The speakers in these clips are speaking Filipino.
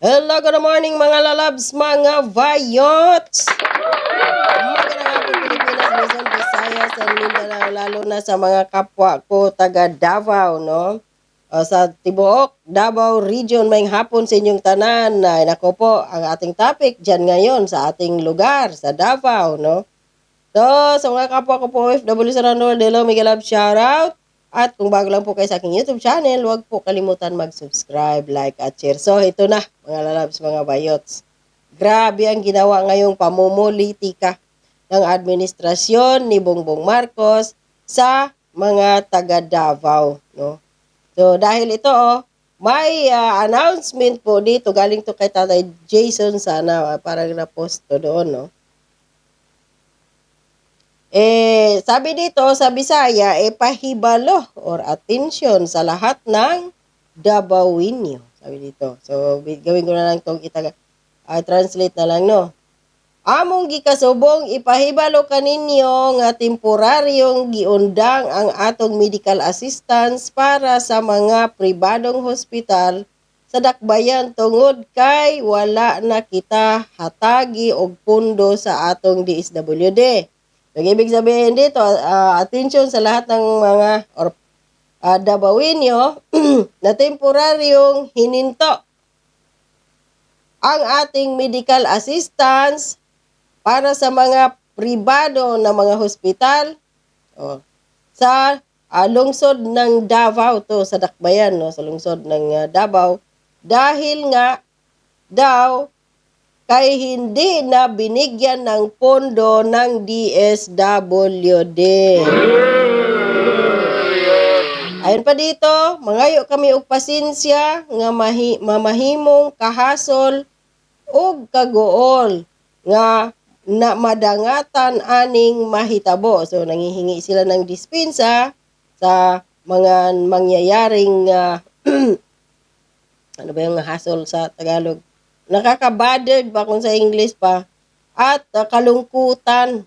Hello, good morning mga lalabs, mga vayots! Magandang hapon Pilipinas, Luzon, Visayas, and Mindanao, lalo na sa mga kapwa ko taga Davao, no? O, sa Tibuok, Davao Region, may hapon sa inyong tanan. Ay, nako po, ang ating topic dyan ngayon sa ating lugar, sa Davao, no? So, sa mga kapwa ko po, FW sa Randol, Delo, Miguel Love, shoutout! At kung bago lang po kayo sa aking YouTube channel, huwag po kalimutan mag-subscribe, like, at share. So, ito na, mga lalabs, mga bayots. Grabe ang ginawa ngayong pamumulitika ng administrasyon ni Bongbong Marcos sa mga taga Davao, no? So, dahil ito, oh, may ah, announcement po dito, galing to kay Tatay Jason sana, ah, parang na-post to doon, no? Eh, sabi dito sa Bisaya, eh, pahibalo or attention sa lahat ng Davawinyo. Sabi dito. So, gawin ko na lang itong itaga, ah, translate na lang, no? Among gikasubong ipahibalo kaninyo nga temporaryong giundang ang atong medical assistance para sa mga pribadong hospital sa dakbayan tungod kay wala na kita hatagi og pundo sa atong DSWD. So, ibig sabihin dito, ah, attention sa lahat ng mga or uh, Davawinyo na temporaryong hininto ang ating medical assistance para sa mga pribado na mga hospital. Oh, sa ah, lungsod ng Davao to sa Dakbayan no sa lungsod ng ah, Davao. Dahil nga daw kay hindi na binigyan ng pondo ng DSWD. Ayon pa dito, mangayo kami og pasensya nga mahi, mamahimong kahasol ug kagool nga na madangatan aning mahitabo. So nangihingi sila ng dispensa sa mga mangyayaring ah, ano ba yung hassle sa Tagalog? Nakakabothered ba kung sa English pa? At ah, kalungkutan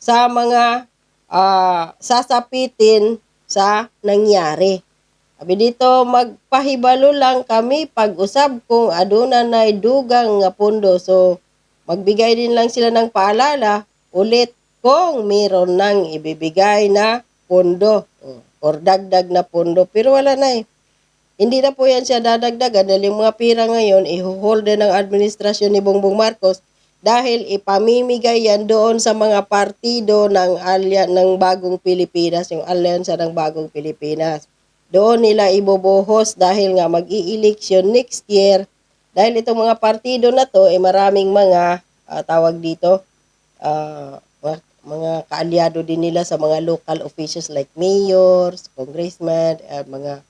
sa mga ah, sasapitin sa nangyari. Sabi dito, magpahibalo lang kami pag-usab kung aduna na dugang nga pundo. So, magbigay din lang sila ng paalala ulit kung meron nang ibibigay na pundo o- dagdag na pundo. Pero wala na eh. Hindi na po yan siya dadagdagan dahil yung mga pira ngayon, ihuhold ng administrasyon ni Bongbong Marcos dahil ipamimigay yan doon sa mga partido ng alya ng Bagong Pilipinas, yung alyansa ng Bagong Pilipinas. Doon nila ibobohos dahil nga mag-i-election next year. Dahil itong mga partido na to, eh maraming mga ah, tawag dito, ah, mga, kaalyado din nila sa mga local officials like mayors, congressmen, at mga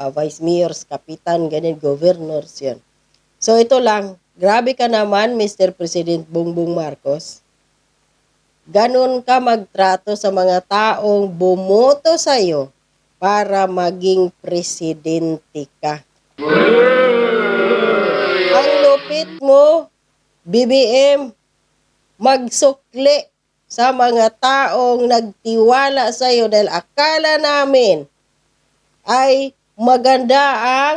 ah, vice mayors, kapitan, ganyan, governors, yan. So ito lang, grabe ka naman, Mr. President Bongbong Marcos. Ganon ka magtrato sa mga taong bumoto sa'yo para maging presidente ka. Ang lupit mo, BBM, magsukli sa mga taong nagtiwala sa iyo dahil akala namin ay maganda ang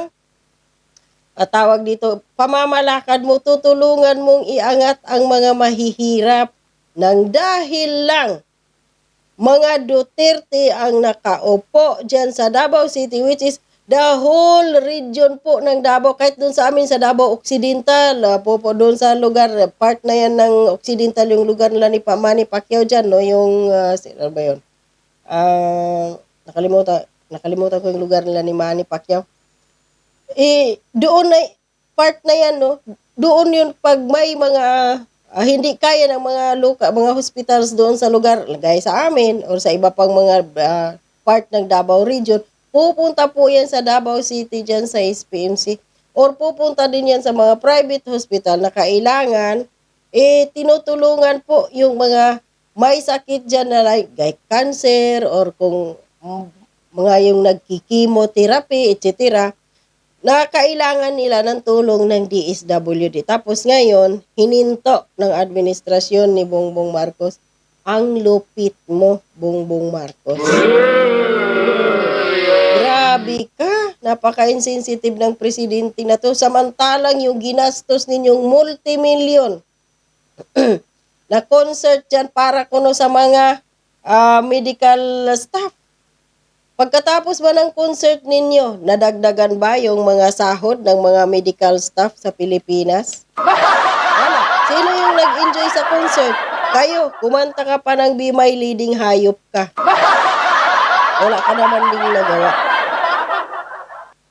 at tawag dito, pamamalakad mo, tutulungan mong iangat ang mga mahihirap nang dahil lang mga Duterte ang nakaupo dyan sa Davao City which is the whole region po ng Davao. Kahit doon sa amin sa Davao Occidental ah, po po doon sa lugar part na yan ng Occidental yung lugar nila ni Pa Manny Pacquiao dyan no? Yung uh, ano ba yun? Ah, nakalimutan nakalimutan ko yung lugar nila ni Manny Pacquiao eh, doon na, part na yan, no? Doon yun, pag may mga, ah, hindi kaya ng mga luka, mga hospitals doon sa lugar, lagay sa amin, or sa iba pang mga ah, part ng Davao Region, pupunta po yan sa Davao City, dyan sa SPMC, or pupunta din yan sa mga private hospital na kailangan, eh, tinutulungan po yung mga may sakit dyan na like, like cancer, or kung mga yung nagkikimotherapy, etc na kailangan nila ng tulong ng DSWD. Tapos ngayon, hininto ng administrasyon ni Bongbong Marcos ang lupit mo, Bongbong Marcos. Grabe ka. Napaka-insensitive ng presidente na to. Samantalang yung ginastos ninyong multimillion na concert dyan para kuno sa mga ah, medical staff. Pagkatapos ba ng concert ninyo, nadagdagan ba yung mga sahod ng mga medical staff sa Pilipinas? Wala. Sino yung nag-enjoy sa concert? Kayo, kumanta ka pa ng Be My Leading Hayop ka. Wala ka naman ding nagawa.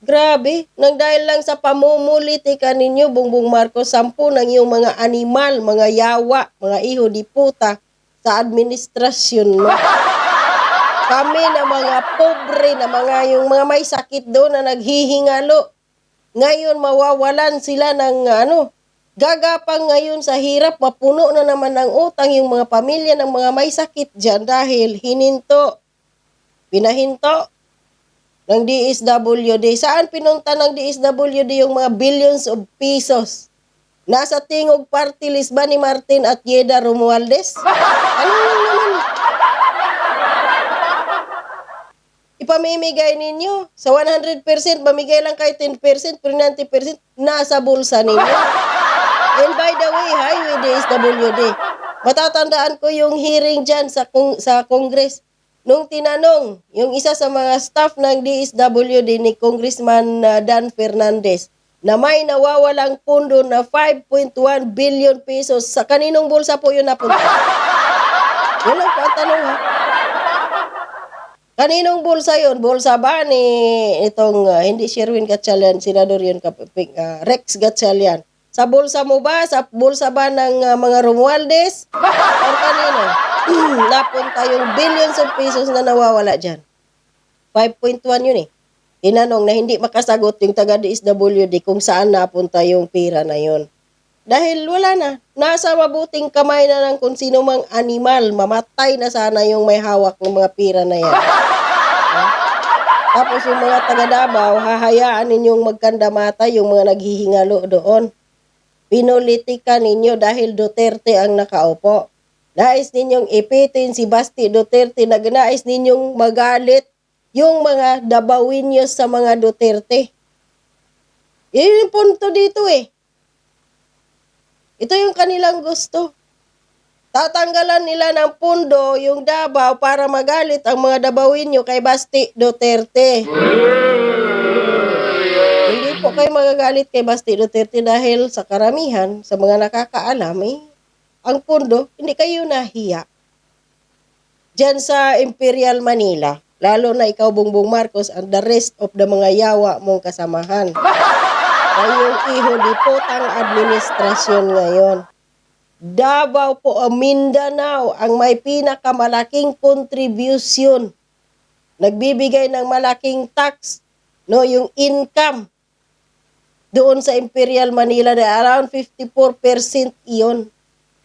Grabe, nang dahil lang sa pamumulitika ninyo, Bongbong Marcos, sampu ng iyong mga animal, mga yawa, mga iho di puta sa administrasyon mo. Kami na mga pobre na mga yung mga may sakit doon na naghihingalo. Ngayon mawawalan sila ng ano, gagapang ngayon sa hirap, mapuno na naman ng utang yung mga pamilya ng mga may sakit dyan dahil hininto, pinahinto ng DSWD. Saan pinunta ng DSWD yung mga billions of pesos? Nasa tingog party list ba ni Martin at Yeda Romualdez? Ano lang naman? Ipamimigay ninyo. Sa 100%, mamigay lang kayo 10%, pero 90% nasa bulsa ninyo. And by the way, highway DSWD. Matatandaan ko yung hearing dyan sa, kong, sa Congress. Nung tinanong, yung isa sa mga staff ng DSWD ni Congressman uh, Dan Fernandez, na may nawawalang pundo na 5.1 billion pesos, sa kaninong bulsa po yun napunta? Yun lang po tanong ha. Kaninong bulsa yun? Bulsa ba ni itong, uh, hindi Sherwin Gatchalian, senador yun, uh, Rex Gatchalian. Sa bulsa mo ba? Sa bulsa ba ng uh, mga Romualdez? O kanino? Napunta yung billions of pesos na nawawala dyan. 5.1 yun eh. Tinanong na hindi makasagot yung taga DSWD kung saan napunta yung pera na yun. Dahil wala na. Nasa mabuting kamay na ng kung sino mang animal. Mamatay na sana yung may hawak ng mga pira na yan. Tapos yung mga taga Davao, hahayaan ninyong magkandamata yung mga naghihingalo doon. Pinulitika ninyo dahil Duterte ang nakaupo. Nais ninyong ipitin si Basti Duterte na nais ninyong magalit yung mga Dabawinyos sa mga Duterte. Yun yung punto dito eh. Ito yung kanilang gusto. Tatanggalan nila ng pundo yung Davao para magalit ang mga Dabawinyo kay Basti Duterte. Hindi po kayo magagalit kay Basti Duterte dahil sa karamihan, sa mga nakakaalam, eh, ang pundo, hindi kayo nahiya. Diyan sa Imperial Manila, lalo na ikaw, Bongbong Marcos, and the rest of the mga yawa mong kasamahan. Kayong iho di potang administrasyon ngayon. Davao po o Mindanao ang may pinakamalaking contribution. Nagbibigay ng malaking tax, no, yung income doon sa Imperial Manila na around 54% iyon.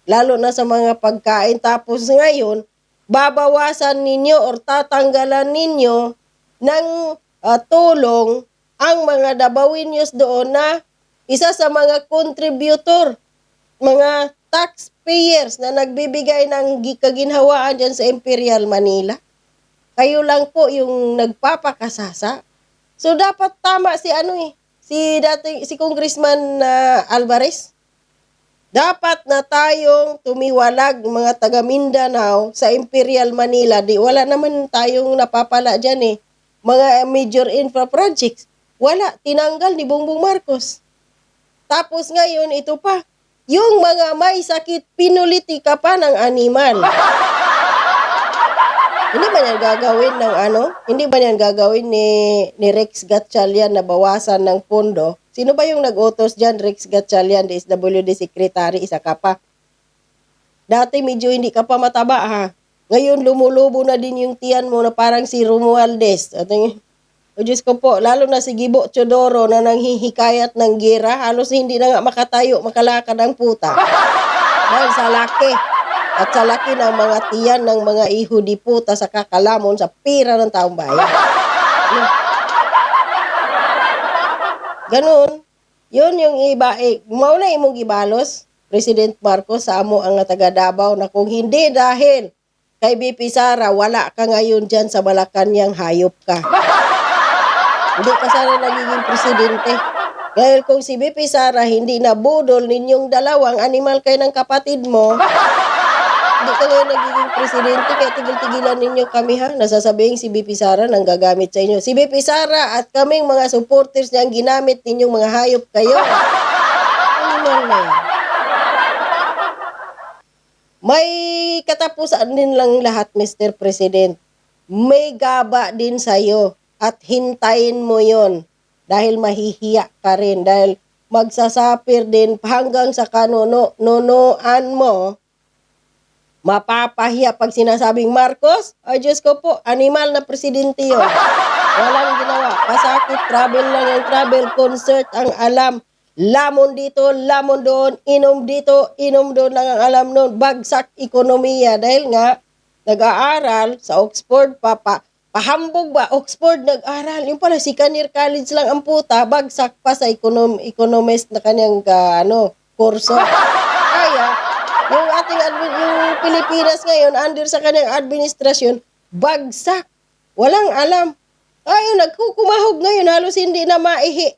Lalo na sa mga pagkain. Tapos ngayon, babawasan ninyo or tatanggalan ninyo ng ah, tulong ang mga Dabawinyos doon na isa sa mga contributor, mga taxpayers na nagbibigay ng gi- kaginhawaan dyan sa Imperial Manila. Kayo lang po yung nagpapakasasa. So dapat tama si ano eh, si dati si Congressman na Alvarez. Dapat na tayong tumiwalag mga taga Mindanao sa Imperial Manila. Di wala naman tayong napapala diyan eh. Mga major infra projects. Wala, tinanggal ni Bongbong Marcos. Tapos ngayon, ito pa, yung mga may sakit, pinulitika pa ng animal. Hindi ba yan gagawin ng ano? Hindi ba yan gagawin ni, ni Rex Gatchalian na bawasan ng pondo? Sino ba yung nag-utos dyan? Rex Gatchalian, DSWD Secretary, isa ka pa. Dati medyo hindi ka pa mataba ha. Ngayon lumulubo na din yung tiyan mo na parang si Romualdez. At o Diyos ko po, lalo na si Gibo Chodoro na nanghihikayat ng gira, halos hindi na nga makatayo, makalakad ang puta. Dahil sa laki at sa laki ng mga tiyan ng mga iho di puta sa kakalamon sa pira ng taong bayan. Ganon. Yun yung iba, eh, mauna imong gibalos, President Marcos sa amo ang taga Davao na kung hindi dahil kay BP Sara, wala ka ngayon dyan sa Malacanang hayop ka. Hindi ka sana nagiging presidente. Dahil kung si BP Sara hindi nabudol ninyong dalawang animal kayo ng kapatid mo, hindi ka ngayon nagiging presidente kaya tigil-tigilan ninyo kami ha. Nasasabihin si BP Sara nang gagamit sa inyo. Si BP Sara at kaming mga supporters niya ang ginamit ninyong mga hayop kayo. Animal na yan. May katapusan din lang lahat, Mr. President. May gaba din sa'yo at hintayin mo yon dahil mahihiya ka rin dahil magsasapir din hanggang sa kanuno nunuan mo mapapahiya pag sinasabing Marcos, ay Diyos ko po, animal na presidente yun. Walang ginawa. Pasakit, travel lang yung travel, concert ang alam. Lamon dito, lamon doon, inom dito, inom doon lang ang alam noon. Bagsak ekonomiya dahil nga nag-aaral sa Oxford pa, pa pahambog ba? Oxford nag-aral. Yung pala si Kanir College lang ang puta, bagsak pa sa econom economist na kanyang ka, ano, kurso. Kaya, yung ating admi- yung Pilipinas ngayon, under sa kanyang administrasyon, bagsak. Walang alam. Ayun, nagkukumahog ngayon, halos hindi na maihi.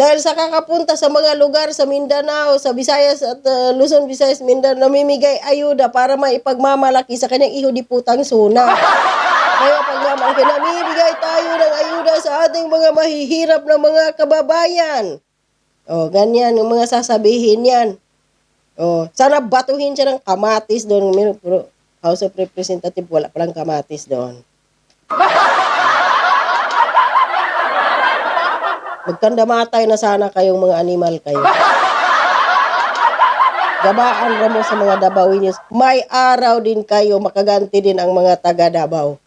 Dahil sa kakapunta sa mga lugar sa Mindanao, sa Visayas at uh, Luzon, Visayas, Mindanao, namimigay ayuda para maipagmamalaki sa kanyang iho di putang suna. Kaya pagmamalaki, namimigay tayo ng ayuda sa ating mga mahihirap na mga kababayan. O, ganyan, yung mga sasabihin yan. Oh, sana batuhin siya ng kamatis doon. Meron, Pero House of Representative, wala palang kamatis doon. Magkandamatay na sana kayong mga animal kayo. Gabaan mo sa mga Davao News. May araw din kayo, makaganti din ang mga taga Davao.